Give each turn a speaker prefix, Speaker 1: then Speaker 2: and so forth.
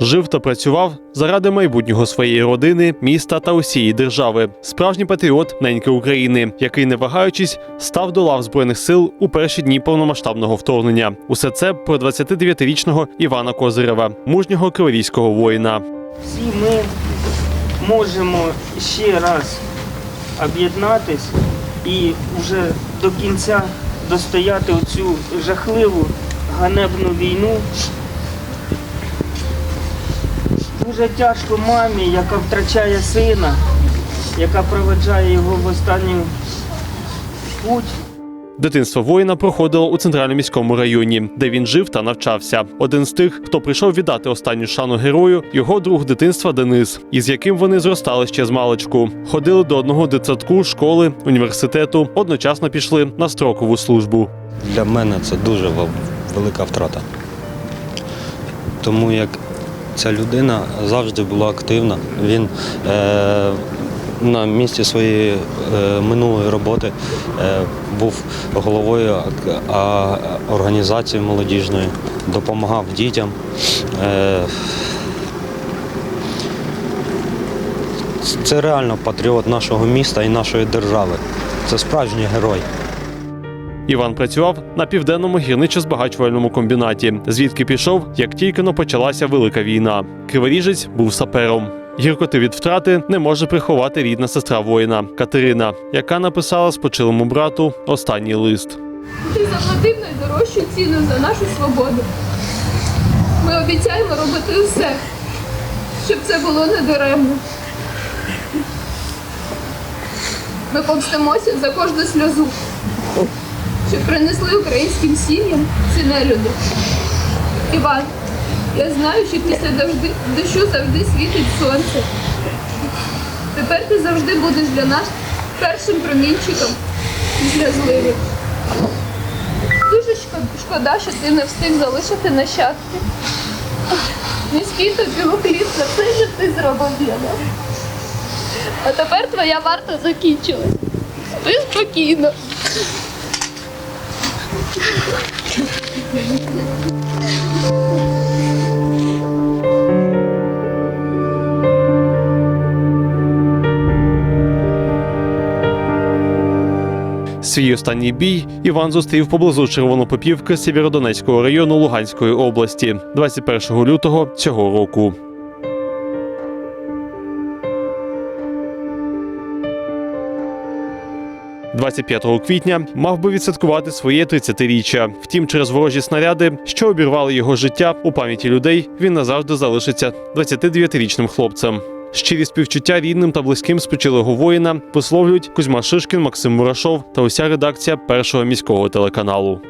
Speaker 1: Жив та працював заради майбутнього своєї родини, міста та усієї держави. Справжній патріот неньки України, який, не вагаючись, став до лав збройних сил у перші дні повномасштабного вторгнення. Усе це про 29-річного Івана Козирева, мужнього криворізького воїна.
Speaker 2: всі ми можемо ще раз об'єднатись і вже до кінця достояти оцю жахливу ганебну війну. Дуже тяжко мамі, яка втрачає сина, яка проведжає його в останню путь.
Speaker 1: Дитинство воїна проходило у центральному міському районі, де він жив та навчався. Один з тих, хто прийшов віддати останню шану герою, його друг дитинства Денис, із яким вони зростали ще з маличку. Ходили до одного дитсадку, школи, університету, одночасно пішли на строкову службу.
Speaker 3: Для мене це дуже велика втрата. Тому як ця людина завжди була активна. Він е, на місці своєї е, минулої роботи е, був головою організації молодіжної, допомагав дітям. Е, це реально патріот нашого міста і нашої держави. Це справжній герой.
Speaker 1: Іван працював на південному гірничо-збагачувальному комбінаті, звідки пішов, як тільки но почалася велика війна. Криворіжець був сапером. Гіркоти від втрати не може приховати рідна сестра воїна Катерина, яка написала спочилому брату останній лист.
Speaker 4: Ти заплатив найдорожчу ціну за нашу свободу. Ми обіцяємо робити все, щоб це було недаремно. Ми помстимося за кожну сльозу, щоб принесли українським сім'ям ці нелюди. Іван, я знаю, що після дожди, дощу завжди світить сонце. Тепер ти завжди будеш для нас першим промінчиком після зливи. Дуже шкода, що ти не встиг залишити нащадки. Низький тобі уклін за все, що ти зробив. А тепер твоя варта закінчилась. Спи спокійно.
Speaker 1: Свій останній бій Іван зустрів поблизу Червонопопівки Сєвєродонецького району Луганської області 21 лютого цього року. «25 квітня мав би відсвяткувати своє 30-річчя. Втім, через ворожі снаряди, що обірвали його життя у пам'яті людей, він назавжди залишиться 29-річним хлопцем. Щирі співчуття рідним та близьким спочилого воїна висловлюють Кузьма Шишкін, Максим Мурашов та уся редакція першого міського телеканалу.